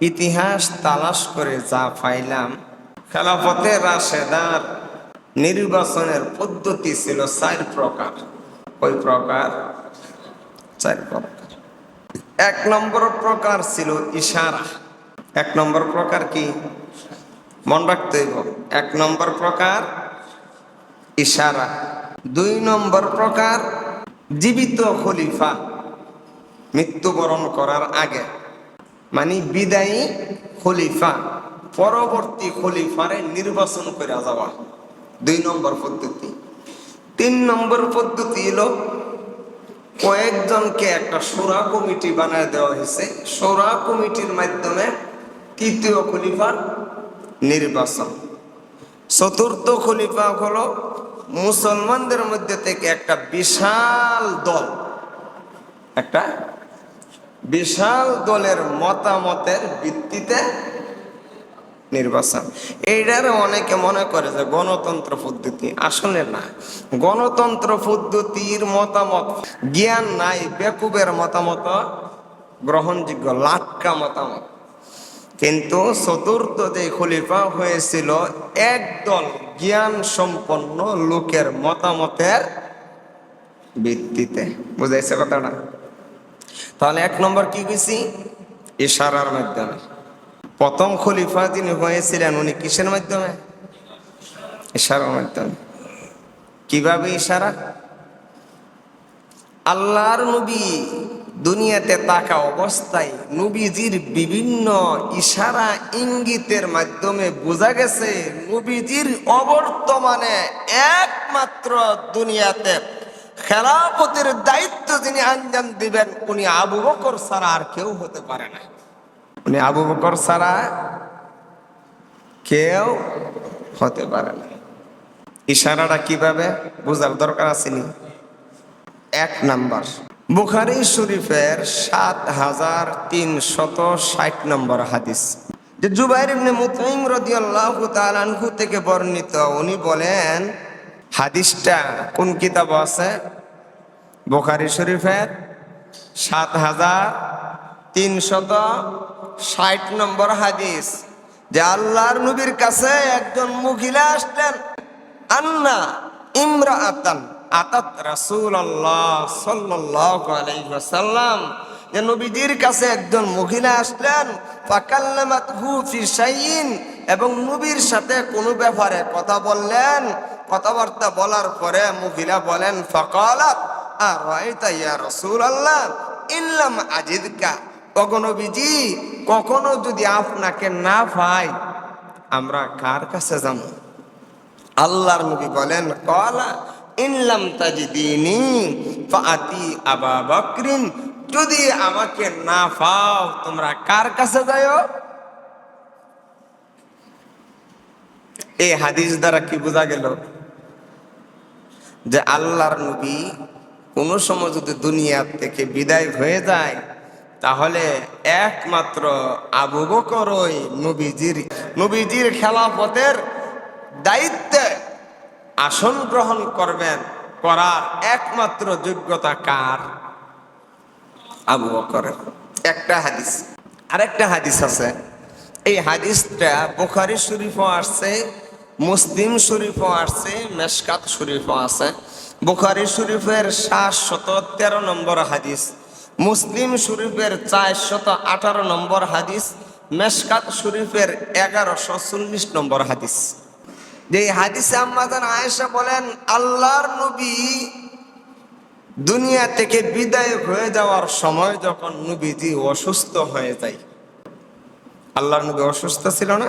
ইতিহাস তালাশ করে যা পাইলাম, খেলাফতে রাশেদার নির্বাচনের পদ্ধতি ছিল চার প্রকার। ওই প্রকার? চার প্রকার। এক নম্বর প্রকার ছিল ইশারা। এক নম্বর প্রকার কি? মন রাখতে এক নম্বর প্রকার ইশারা। দুই নম্বর প্রকার জীবিত খলিফা মৃত্যুবরণ করার আগে। মানে বিদায়ী খলিফা, পরবর্তী খলিফারে নির্বাচন করে যাওয়া। দুই নম্বর পদ্ধতি। তিন নম্বর পদ্ধতি হলো কয়েকজনকে একটা সোরা কমিটি বানায় দেওয়া হয়েছে সোরা কমিটির মাধ্যমে তৃতীয় খলিফার নির্বাচন। চতুর্থ খলিফা হলো মুসলমানদের মধ্যে থেকে একটা বিশাল দল, একটা বিশাল দলের মতামতের ভিত্তিতে নির্বাচন। এইটার অনেকে মনে করে যে গণতন্ত্র পদ্ধতি। আসলে না। গণতন্ত্র পদ্ধতির মতামত, জ্ঞান নাই, বেকুবের মতামত, গ্রহণযোগ্য, লাটকা মতামত। কিন্তু চতুর্থ যে খলিফা হয়েছিল, একদল জ্ঞান সম্পন্ন লোকের মতামতের ভিত্তিতে। বুঝাইছে কথাটা? তাহলে এক নম্বর কি গেছি ইশারার মাধ্যমে। প্রথম খলিফা যিনি হয়েছিলেন, উনি কিসের মাধ্যমে? ইশারার মাধ্যমে। কীভাবে ইশারা? আল্লাহর নবী দুনিয়াতে থাকা অবস্থায় নবীজির বিভিন্ন ইশারা ইঙ্গিতের মাধ্যমে বোঝা গেছে, নবীজির অবর্তমানে একমাত্র দুনিয়াতে খেলাপতির দায়িত্ব যিনি আঞ্জাম দিবেন, উনি আবু বকর ছাড়া আর কেউ হতে পারে না। উনি আবু বকর ছাড়া কেউ হতে পারে না। ইশারাটা কীভাবে বোঝার দরকার আছে আসেনি এক নাম্বার, বুখারি শরীফের সাত হাজার তিনশত ষাট নম্বর হাদিস। যে জুবাইর ইবনে মুতাইম রাদিয়াল্লাহু তাআলা আনহু থেকে বর্ণিত, উনি বলেন হাদিসটা কোন কিতাব আছে? বুখারি শরীফের সাত হাজার তিনশত ষাট নম্বর হাদিস, যে আল্লাহর নবীর কাছে একজন মহিলা আসলেন, আন্না ইমরা আতান আতাত সাল্লাল্লাহু আলাইহি ওয়াসাল্লাম। যে নবীজির কাছে একজন মহিলা আসলেন ফাকাল্লামাত হু ফি শাইইন। এবং নবীর সাথে কোনো ব্যাপারে কথা বললেন কথাবার্তা বলার পরে মহিলা বলেন, ফাকালাত আর ইয়া রাসূলুল্লাহ? ইল্লাম আজিদকা? অগণবীজি কখনো যদি আপনাকে না পাই, আমরা কার কাছে যাব? আল্লাহর নবী বলেন, কলা, ইনলাম তাজিদিনি ফাতি আবা বকরিন। যদি আমাকে না পাও, তোমরা কার কাছে যাও এই হাদিস দ্বারা কি বোঝা গেল? যে আল্লাহর নবী কোন সময় যদি দুনিয়ার থেকে বিদায় হয়ে যায়, তাহলে একমাত্র আবু বকরই নবীজির নবীজির খেলাফতের দায়িত্বে আসন গ্রহণ করবেন, করার একমাত্র যোগ্যতা কার? আবু বকরের। একটা হাদিস, আরেকটা হাদিস আছে। এই হাদিসটা বুখারি শরীফও আসছে মুসলিম শরীফও আসছে মেশকাত শরীফও আছে, বুখারি শরীফের সাত শত তেরো নম্বর হাদিস, মুসলিম শরীফের চার শত আঠারো নম্বর হাদিস, মেশকাত শরীফের এগারোশো চল্লিশ নম্বর হাদিস। যে হাদিসে আম্মাজান আয়েশা বলেন, আল্লাহর নবী দুনিয়া থেকে বিদায় হয়ে যাওয়ার সময় যখন নবীজি অসুস্থ হয়ে যায়, আল্লাহর নবী অসুস্থ ছিল না?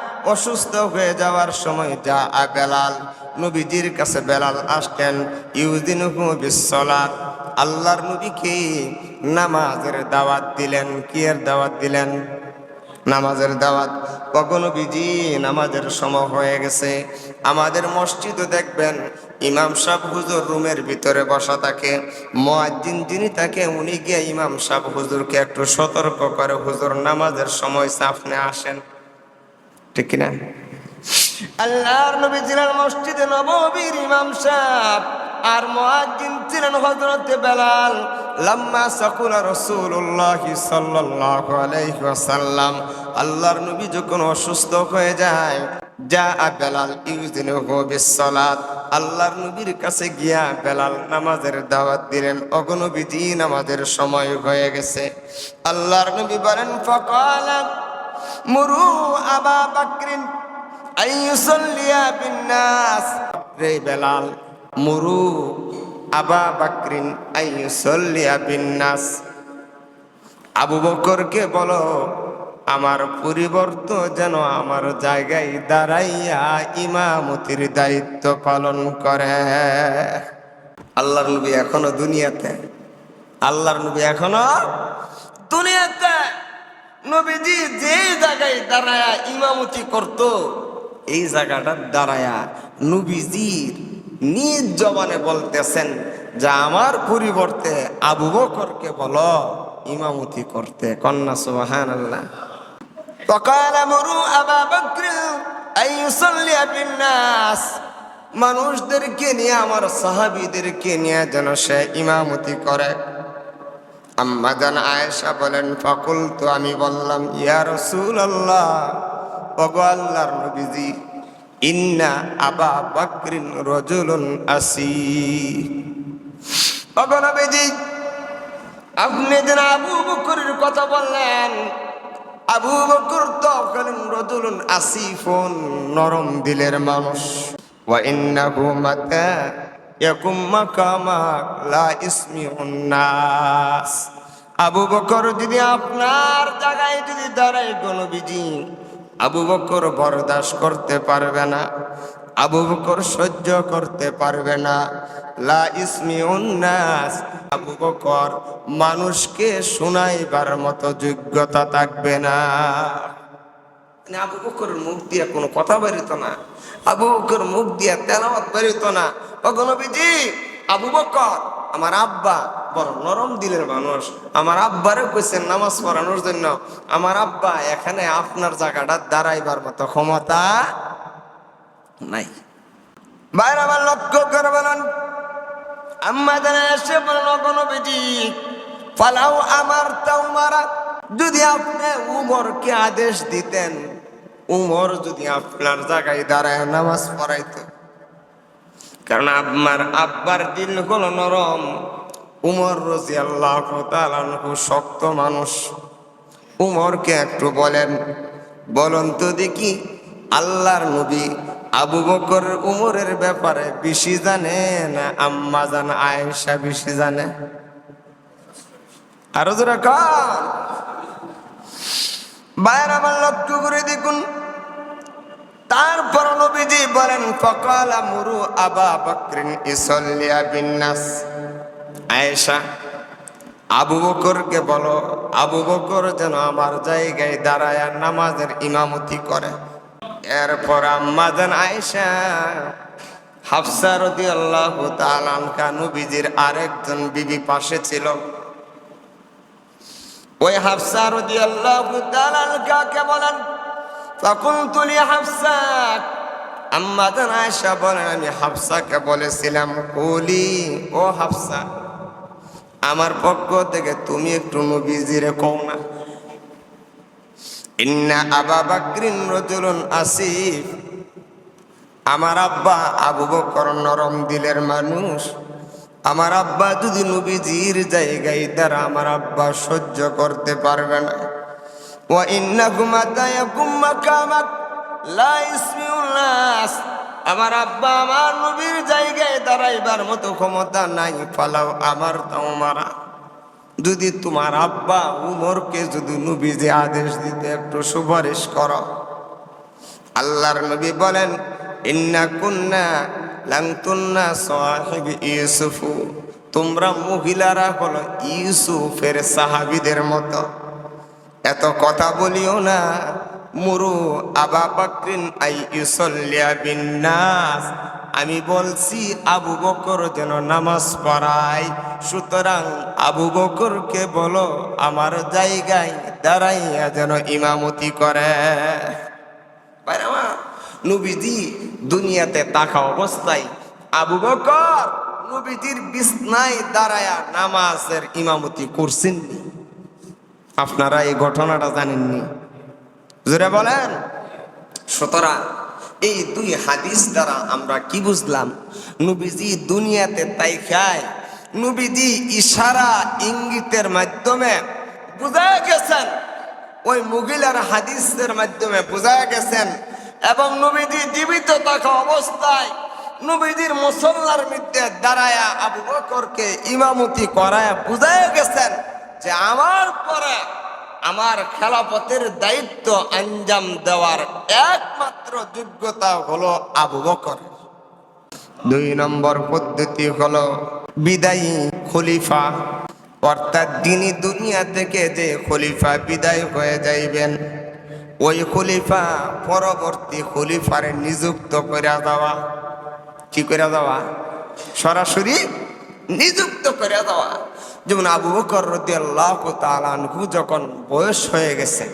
অসুস্থ হয়ে যাওয়ার সময় যা বেলাল, নবীজির কাছে বেলাল আসতেন বিসসালাত। আল্লাহর নবীকে নামাজের দাওয়াত দিলেন। কি এর দাওয়াত দিলেন? নামাজের দাওয়াত। কখনো বিজি নামাজের সময় হয়ে গেছে। আমাদের মসজিদও দেখবেন, ইমাম সাহেব হুজুর রুমের ভিতরে বসা থাকে। মুয়াজ্জিন যিনি থাকে, উনি গিয়ে ইমাম সাহেব হুজুরকে একটু সতর্ক করে, হুজুর নামাজের সময় সাফনে আসেন। ঠিক কিনা? আল্লাহর নবী ছিলেন মসজিদে নববীর ইমাম সাহেব, আর মুয়াজ্জিন ছিলেন হযরতে বেলাল। লাম্মা সাকুলা রাসূলুল্লাহ সাল্লাল্লাহু আলাইহি ওয়াসাল্লাম। আল্লাহর নবী যখন অসুস্থ হয়ে যায় যা বেলাল ইউজিনুহু বিসসালাত। আল্লাহর নবীর কাছে গিয়া বেলাল নামাজের দাওয়াত দিলেন। অগনবীজি নামাজের সময় হয়ে গেছে। আল্লাহর নবী বলেন, ফাকালা মুরু আবা বাকরিন, আইয়ুসাল্লিয়া বিন্নাস। রে বেলাল, মুরু আবা বাকরিন, আইয়ুসাল্লিয়া বিন্নাস। আবু বকরকে বলো, আমার পরিবর্ত যেন আমার জায়গায় দাঁড়াইয়া ইমামতির দায়িত্ব পালন করে। আল্লাহর নবী এখনও দুনিয়াতে। আল্লাহর নবী এখনও দুনিয়াতে। নবীজি যে জায়গায় দাঁড়ায়া ইমামতি করত এই জায়গাটা দাঁড়ায়া নবীজির নিজ জবানে বলতেছেন যে আমার পরিবর্তে আবু বকরকে বলো ইমামতি করতে কন্যা সুবাহান আল্লাহ فقال مروا أبا بكر أن يصلي بالناس মানুষদেরকে নিয়ে আমার সাহাবিদেরকে নিয়ে যেন সে ইমামতি করে আম্মাদান আয়েশা বলেন ফকুল তো আমি বললাম, ইয়া রসুল আল্লাহ ওগো আল্লাহর নবীজি, ইন্না আবা বাকরিন রজুলুন আসি ওগো নবীজি, আপনি যেন আবু বকরের কথা বললেন, আবু বকর তো রজুলুন আসিফুন, নরম দিলের মানুষ। ওয়া ইন্নাহু মাতা ইয়াকুম লা ইসমিউন নাস আবু বকর যদি আপনার জায়গায় যদি দাঁড়ায় গণবিজি আবু বকর বরদাস্ত করতে পারবে না, আবু বকর সহ্য করতে পারবে না। লা ইসমি উন্নাস। আবু বকর মানুষকে শোনাইবার মতো যোগ্যতা থাকবে না। আবু বকরের মুখ দিয়া কোনো কথা বেরিত না আবু বকর মুখ দিয়া তেলাওয়াত বেরিত না। অগনবীজি আবু বকর আমার আব্বা বড় নরম দিলের মানুষ। আমার আব্বারে কইছেন নামাজ পড়ানোর জন্য। আমার আব্বা এখানে আপনার জায়গাটা দাঁড়াইবার মতো ক্ষমতা নাই। বাইরে আমার লক্ষ্য করে বলেন, আম্মা জানা এসে বলেন অগনবীজি ফালাও আমার তাও মারা। যদি আপনি উমরকে আদেশ দিতেন উমর যদি আপনার জায়গায় দাঁড়ায় নামাজ পড়াইতো। কারণ আপনার আব্বার দিল হলো নরম। উমর রাজি আল্লাহ শক্ত মানুষ। উমরকে একটু বলেন, বলুন তো দেখি আল্লাহর নবী আবু বকর উমরের ব্যাপারে বেশি জানে না আম্মা জান আয়েশা বেশি জানে? আরও জোরে কান। বাইরে আমার লক্ষ্য করে দেখুন। তারপর নবীজি বলেন, ফকালা মুরু আবা বকরিন ইসল্লিয়া বিন্নাস। আয়েশা, আবু বকরকে বলো, আবু বকর যেন আমার জায়গায় দাঁড়ায় নামাজের ইমামতি করে। এরপর আম্মাজান আয়েশা, হাফসা রদি আল্লাহ তালানকা নবীজির আরেকজন বিবি পাশে ছিল। ওই হাফসা রদি আল্লাহ তালানকাকে বলেন তখন তুলি হাফসা। আম্মা আয়েশা বলেন, আমি হাফসাকে বলেছিলাম, কলি, ও হাফসা, আমার পক্ষ থেকে তুমি একটু নবীজিরে কও না। ইন্না আবা বাকরিন রজুলুন আসিফ। আমার আব্বা আবু বকর নরম দিলের মানুষ। আমার আব্বা যদি নবীজির জায়গায় তারা আমার আব্বা সহ্য করতে পারবে না। ও আমার আব্বা আমার নবীর জায়গায় দাঁড়াইবার মতো ক্ষমতা নাই পালাও আমার তোমারা যদি তোমার আব্বা উমরকে যদি নবী যে আদেশ দিতে একটু সুপারিশ করো। আল্লাহর নবী বলেন ইন্না লাংতুন্না সাহিব ইউসুফু। তোমরা মহিলারা হলো ইউসুফের সাহাবিদের মতো। এত কথা বলিও না। মুরু আবা বাকরিন আই ইউসল্লিয়া বিন্নাস। আমি বলছি আবু বকর যেন নামাজ পড়ায়। সুতরাং আবু বকরকে বলো আমার জায়গায় দাঁড়াইয়া যেন ইমামতি করে। আমার, নবীজি দুনিয়াতে থাকা অবস্থায় আবু বকর নবীজির বিছনায় দাঁড়ায়া নামাজের ইমামতি করছেননি। আপনারা এই ঘটনাটা জানেননি। জোরে বলেন। সুতরাং এই দুই হাদিস দ্বারা আমরা কি বুঝলাম? নবীজি দুনিয়াতে তাই খায়। নবীজি ইশারা ইঙ্গিতের মাধ্যমে বুঝা গেছেন। ওই মুগিলার হাদিসের মাধ্যমে বুঝা গেছেন এবং নবীজি জীবিত থাকা অবস্থায় নবীজির মুসল্লার মধ্যে দাঁড়ায়া আবু বকরকে ইমামতি করায় বুঝা গেছেন যে আমার পরে আমার খেলাপথের দায়িত্ব আঞ্জাম দেওয়ার একমাত্র যোগ্যতা হলো আবু বকর। দুই নম্বর পদ্ধতি হলো বিদায়ী খলিফা, অর্থাৎ তিনি দুনিয়া থেকে যে খলিফা বিদায় হয়ে যাইবেন ওই খলিফা পরবর্তী খলিফারে নিযুক্ত করে দেওয়া কি করে দেওয়া সরাসরি নিযুক্ত করে দেওয়া যেমন আবু বকর রদি আল্লাহ তালানহু যখন বয়স হয়ে গেছে,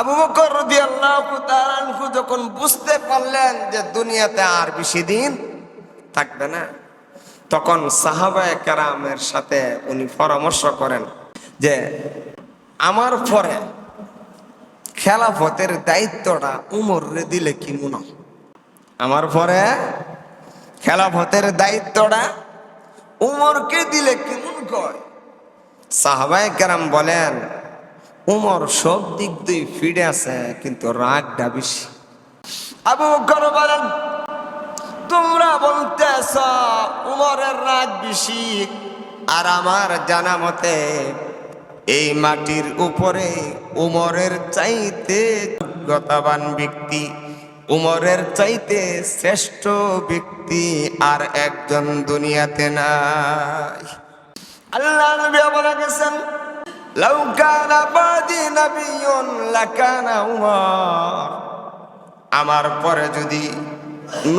আবু বকর রদি আল্লাহ তালানহু যখন বুঝতে পারলেন যে দুনিয়াতে আর বেশি দিন থাকবে না, তখন সাহাবায় কেরামের সাথে উনি পরামর্শ করেন যে, আমার পরে খেলাফতের দায়িত্বটা উমরে দিলে কি মনে আমার পরে খেলাফতের দায়িত্বটা উমরকে দিলে কেমন কয় সাহাবায় কেরাম বলেন, উমর সব দিক দিয়ে ফিরে আছে কিন্তু রাগটা বেশি। আবু বকর বলেন, তোমরা বলতেছ উমরের রাগ বেশি, আর আমার জানা মতে এই মাটির উপরে উমরের চাইতে যোগ্যতাবান ব্যক্তি, উমরের চাইতে শ্রেষ্ঠ ব্যক্তি আর একজন দুনিয়াতে নাই। আল্লাহ নবী বলে গেছেন, লাউ কানা বাদি লাকানা উমর। আমার পরে যদি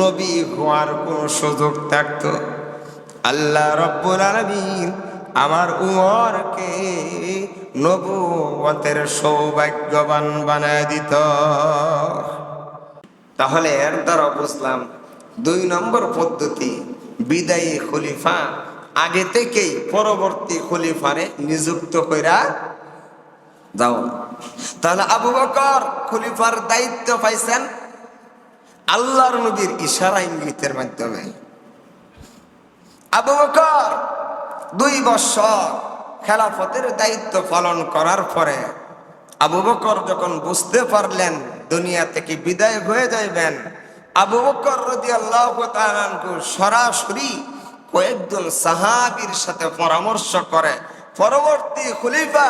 নবী হওয়ার কোনো সুযোগ থাকতো, আল্লাহ রব্বুল আলামিন আমার উমরকে নবুয়তের সৌভাগ্যবান বানায় দিত। তাহলে এর দ্বারা বুঝলাম দুই নম্বর পদ্ধতি, বিদায়ী খলিফা আগে থেকেই পরবর্তী খলিফারে নিযুক্ত কইরা যাও তাহলে আবু বকর খলিফার দায়িত্ব পাইছেন আল্লাহর নবীর ইশারা ইঙ্গিতের মাধ্যমে। আবু বকর দুই বছর খেলাফতের দায়িত্ব পালন করার পরে আবু বকর যখন বুঝতে পারলেন দুনিয়া থেকে বিদায় হয়ে যাইবেন, আবু বকর রদি আল্লাহ সরাসরি কয়েকজন সাহাবীর সাথে পরামর্শ করে, পরবর্তী খলিফা,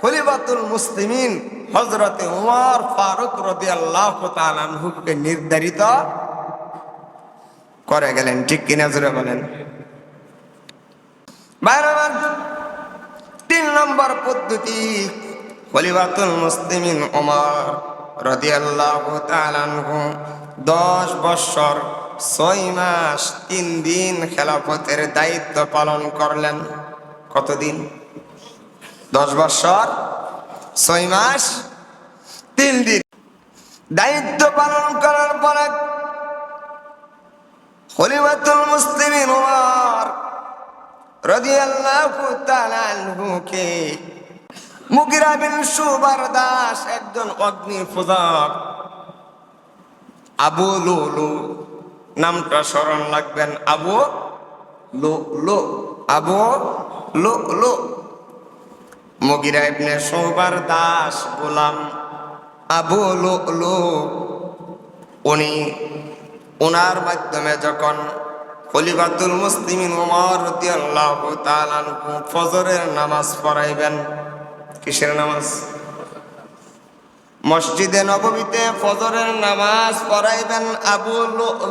খলিফাতুল মুসলিমিন হজরতে উমর ফারুক রদি আল্লাহ তালুকে নির্ধারিত করে গেলেন। ঠিক কিনা জুড়ে বলেন? তিন নম্বর পদ্ধতি, খলিফাতুল মুসলিমিন ওমর রদিয়াল্লাহু তাআলাহু দশ বৎসর ছয় মাস তিন দিন খেলাফতের দায়িত্ব পালন করলেন। কতদিন? দশ বৎসর ছয় মাস তিন দিন। দায়িত্ব পালন করার পরে খলিফাতুল মুসলিমিন ওমর রাদিয়াল্লাহু তাআলা আনহুকে। মুগিরা বিন সুবার দাস একজন নামটা স্মরণ লাগবেন আবু লো লো আবু লো লো মুগিরা সুবার দাস গোলাম আবু লো লো উনি ওনার মাধ্যমে যখন খলিফাতুল মুসলিমিন ওমর রাদিয়াল্লাহু তাআলা ফজরের নামাজ পড়াইবেন। কিসের নামাজ? মসজিদে নববীতে ফজরের নামাজ পড়াইবেন আবু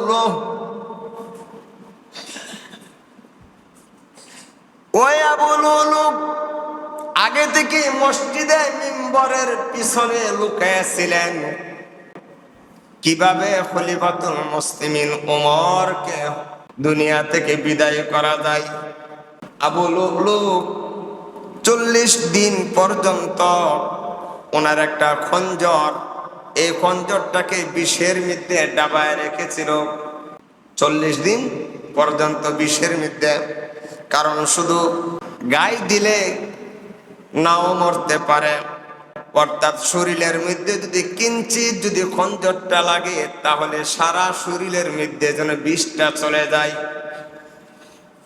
লো ওই আবু লুলু আগে থেকে মসজিদে মিম্বরের পিছনে লুকাইছিলেন কীভাবে খলিফাতুল মুসলিমিন ওমরকে দুনিয়া থেকে বিদায় করা যায়। আবু লুলু চল্লিশ দিন পর্যন্ত ওনার একটা খঞ্জর, এই খঞ্জরটাকে বিষের মধ্যে ডাবায় রেখেছিল। চল্লিশ দিন পর্যন্ত বিষের মধ্যে, কারণ শুধু গায়ে দিলে নাও মরতে পারে। অর্থাৎ শরীরের মধ্যে যদি কিঞ্চিত যদি খঞ্জরটা লাগে, তাহলে সারা শরীরের মধ্যে যেন বিষটা চলে যায়।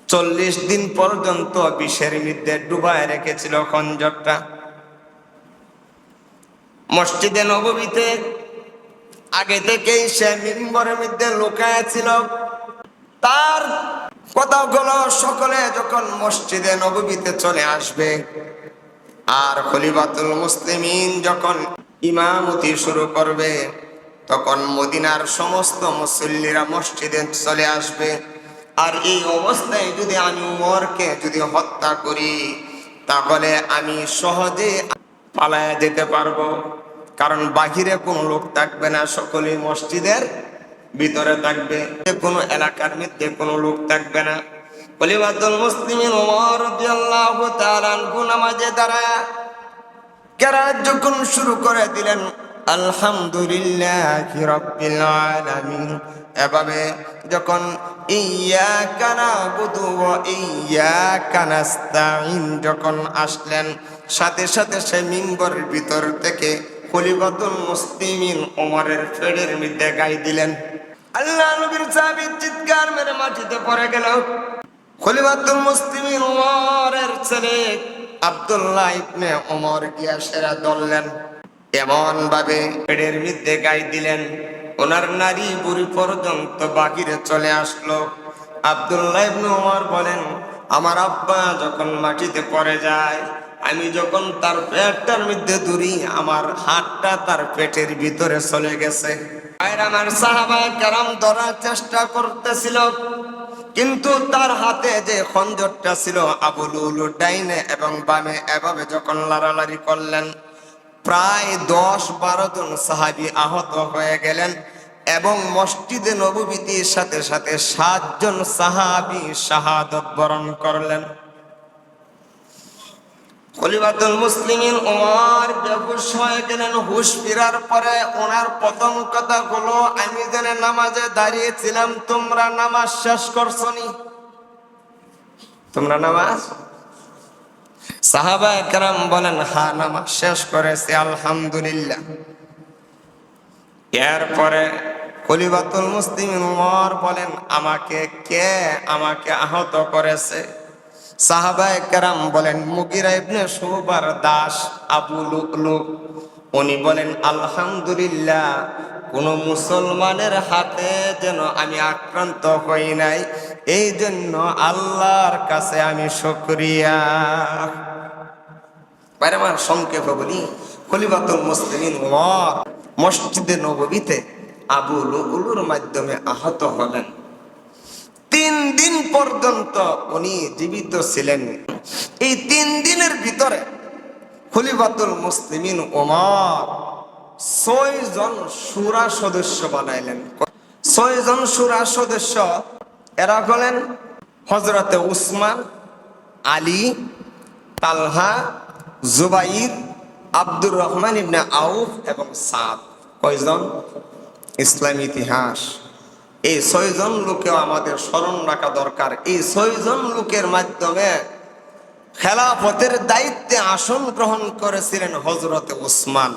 চল্লিশ দিন পর্যন্ত বিষের মধ্যে ডুবায় রেখেছিল খঞ্জরটা। মসজিদে নবমীতে আগে থেকেই সে মিম্বরের মধ্যে লুকায় ছিল। তার কথাগুলো সকলে যখন মসজিদে নবমীতে চলে আসবে আর খলিফাতুল মুসলিমিন যখন ইমামতি শুরু করবে, তখন মদিনার সমস্ত মুসল্লিরা মসজিদে চলে আসবে। আর এই অবস্থায় যদি আমি উমরকে যদি হত্যা করি, তাহলে আমি সহজে পালায়া যেতে পারব। কারণ বাহিরে কোনো লোক থাকবে না, সকলেই মসজিদের ভিতরে থাকবে। কোনো এলাকার মধ্যে কোনো লোক থাকবে না। কলিমাতুল মুসলিমিন ওমর রাদিয়াল্লাহু তাআলা আনহু দাঁড়ায় কেরাত যখন শুরু করে দিলেন, আলহামদুলিল্লাহ রাব্বিল আলামিন। এভাবে যখন ইয়াকা নাবুদু ওয়া ইয়াকা নাস্তাইন যখন আসলেন, সাথে সাথে সে মিম্বরের ভিতর থেকে খলিফাতুল মুসলিমিন ওমরের ফেডের মধ্যে গাই দিলেন। আল্লাহ নবীর সাহাবী চিৎকার মেরে মাটিতে পড়ে গেল। খলিফাতুল মুসলিমিন ওমরের ছেলে আব্দুল্লাহ ইবনে ওমর গিয়া সেরা ধরলেন। এমন ভাবে পেটের মধ্যে গাই দিলেন। ওনার নারী বুড়ি পর্যন্ত বাকিরে চলে আসলো। আব্দুল্লাহ ইবনে ওমর বলেন, আমার আব্বা যখন মাটিতে পড়ে যায়, আমি যখন তার পেটটার মধ্যে দূরি আমার হাতটা তার পেটের ভিতরে চলে গেছে। আমার সাহাবা কেরাম ধরার চেষ্টা করতেছিল। কিন্তু তার হাতে যে খঞ্জরটা ছিল আবুল উলু ডাইনে এবং বামে এভাবে যখন লাড়ালাড়ি করলেন, প্রায় দশ বারো জন সাহাবি আহত হয়ে গেলেন এবং মসজিদে নবীতির সাথে সাথে সাতজন সাহাবি শাহাদত বরণ করলেন। খলিফাতুল মুসলিমিন ওমর বেহুশ হয়ে গেলেন, হুশ ফিরার পরে ওনার প্রথম কথা হলো আমি যেন নামাজে দাঁড়িয়েছিলাম, তোমরা নামাজ শেষ করছনি। তোমরা নামাজ? সাহাবা একরাম বলেন, হা, নামাজ শেষ করেছি, আলহামদুলিল্লাহ। এরপরে খলিফাতুল মুসলিমিন ওমর বলেন, আমাকে কে, আমাকে আহত করেছে? সাহাবায়ে কেরাম বলেন, মুগিরা ইবনে শুবার দাস আবু লুকলু উনি বলেন, আলহামদুলিল্লাহ, কোন মুসলমানের হাতে যেন আমি আক্রান্ত হই নাই এই জন্য আল্লাহর কাছে আমি শুকরিয়া। বাইরে আমার সংক্ষেপে বলি, খলিফাতুল মুসলিমিন মসজিদে নববীতে আবু লুকলুর মাধ্যমে আহত হলেন। তিন দিন পর্যন্ত উনি জীবিত ছিলেন। এই তিন দিনের ভিতরে খলিফাতুল মুসলিমিন ওমর ছয় জন সুরা সদস্য বানাইলেন। ছয় জন সুরা সদস্য এরা হলেন হজরতে উসমান, আলী, তালহা, জুবাইর, আব্দুর রহমান ইবনে আউফ এবং সাদ। কয়জন? ইসলাম ইতিহাস। এই ছয়জন লোকেও আমাদের স্মরণ রাখা দরকার। এই ছয়জন লোকের মাধ্যমে খেলাফতের দায়িত্বে আসন গ্রহণ করেছিলেন হজরতে উসমান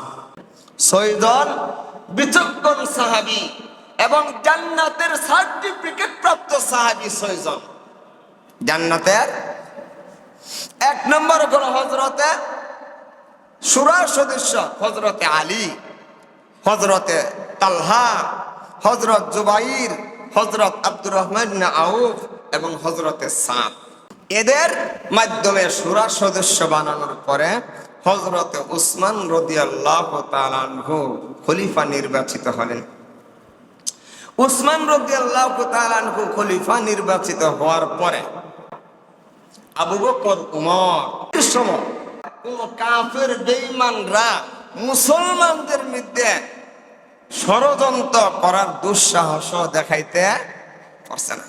ছয়জন বিচক্ষণ সাহাবি এবং জান্নাতের সার্টিফিকেট প্রাপ্ত সাহাবি ছয়জন। জান্নাতের এক নম্বর হল হজরতে সুরা সদস্য হজরতে আলী হজরতে তালহা হজরত জুবাইর হজরত আব্দুর রহমান আউফ এবং হজরতে সাদ। এদের মাধ্যমে সুরা সদস্য বানানোর পরে হজরতে উসমান রদিয়াল্লাহ তালানহু খলিফা নির্বাচিত হলেন। উসমান রদিয়াল্লাহ তালানহু খলিফা নির্বাচিত হওয়ার পরে আবু বকর, উমর সময় কোন কাফের, বেঈমানরা মুসলমানদের মধ্যে ষড়যন্ত্র করার দুঃসাহস দেখাইতে পারছে না।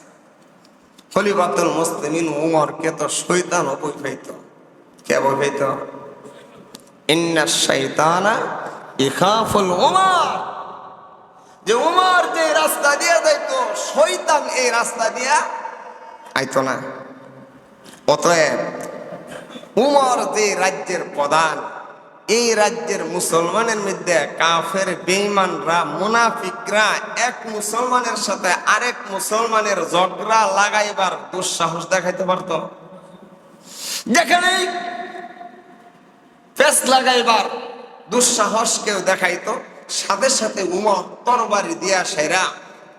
খলিফাতুল মুসলিমিন উমরকে তো শৈতান অবৈফাইত কে অবৈফাইত ইন্না শৈতানা ইখাফুল উমর। যে উমর যে রাস্তা দিয়ে যাইতো শৈতান এই রাস্তা দিয়া আইতো না। অতএব উমর যে রাজ্যের প্রধান এই রাজ্যের মুসলমানের মধ্যে কাফের, বেঈমানরা, মুনাফিকরা এক মুসলমানের সাথে আরেক মুসলমানের ঝগড়া লাগাইবার দুঃসাহস দেখাইতে পারত। যেখানেই পেস লাগাইবার দুঃসাহস কেউ দেখাইতো, সাথে সাথে উমর তরবারি দিয়া সেরা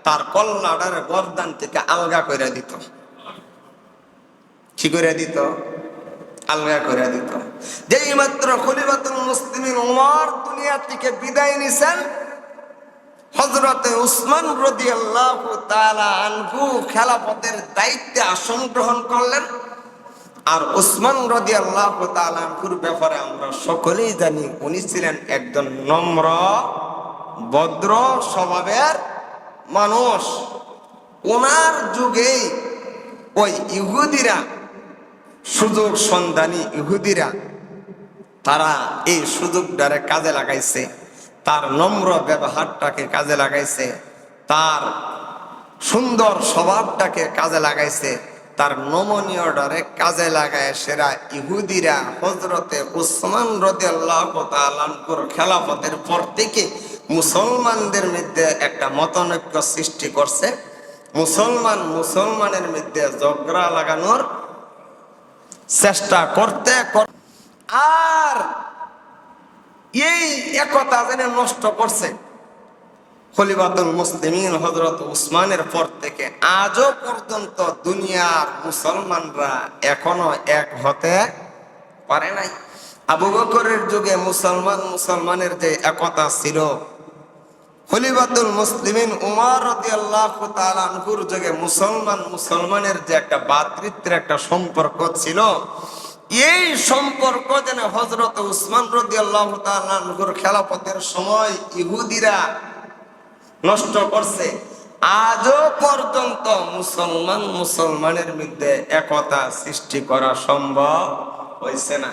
তার কল্লাডার গর্দান থেকে আলগা করে দিত। কি করে দিত? আলগা করে দিত। যেই মাত্র খলিফাতুল মুসলিমিন উমর দুনিয়া থেকে বিদায় নিছেন হজরতে উসমান রাদিয়াল্লাহু তাআলা আনহু খেলাফতের দায়িত্বে আসন গ্রহণ করলেন। আর উসমান রাদিয়াল্লাহু তাআলা আনহুর ব্যাপারে আমরা সকলেই জানি, উনি ছিলেন একজন নম্র, ভদ্র স্বভাবের মানুষ। ওনার যুগেই ওই ইহুদিরা সুযোগ সন্ধানী ইহুদিরা, তারা এই সুযোগটারে কাজে লাগাইছে। তার নম্র ব্যবহারটাকে কাজে লাগাইছে। তার সুন্দর স্বভাবটাকে কাজে লাগাইছে। তার নমনীয়টারে কাজে লাগায় সেরা ইহুদিরা হজরতে উসমান রদি আল্লাহ খেলাফতের পর থেকে মুসলমানদের মধ্যে একটা মতনৈক্য সৃষ্টি করছে। মুসলমান মুসলমানের মধ্যে ঝগড়া লাগানোর চেষ্টা করতে আর এই একতা যেন নষ্ট করছে। খলিফাতুল মুসলিমিন হজরত উসমানের পর থেকে আজও পর্যন্ত দুনিয়ার মুসলমানরা এখনও এক হতে পারে নাই। আবু বকরের যুগে মুসলমান মুসলমানের যে একতা ছিল খলিফাতুল মুসলিমিন যুগে মুসলমান, মুসলমানের যে একটা একটা সম্পর্ক ছিল, এই সম্পর্ক যেন হযরত উসমান রাদিয়াল্লাহু তাআলা আনহুর খেলাফতের সময় ইহুদিরা নষ্ট করছে। আজও পর্যন্ত মুসলমান, মুসলমানের মধ্যে একতা সৃষ্টি করা সম্ভব হয়েছে না।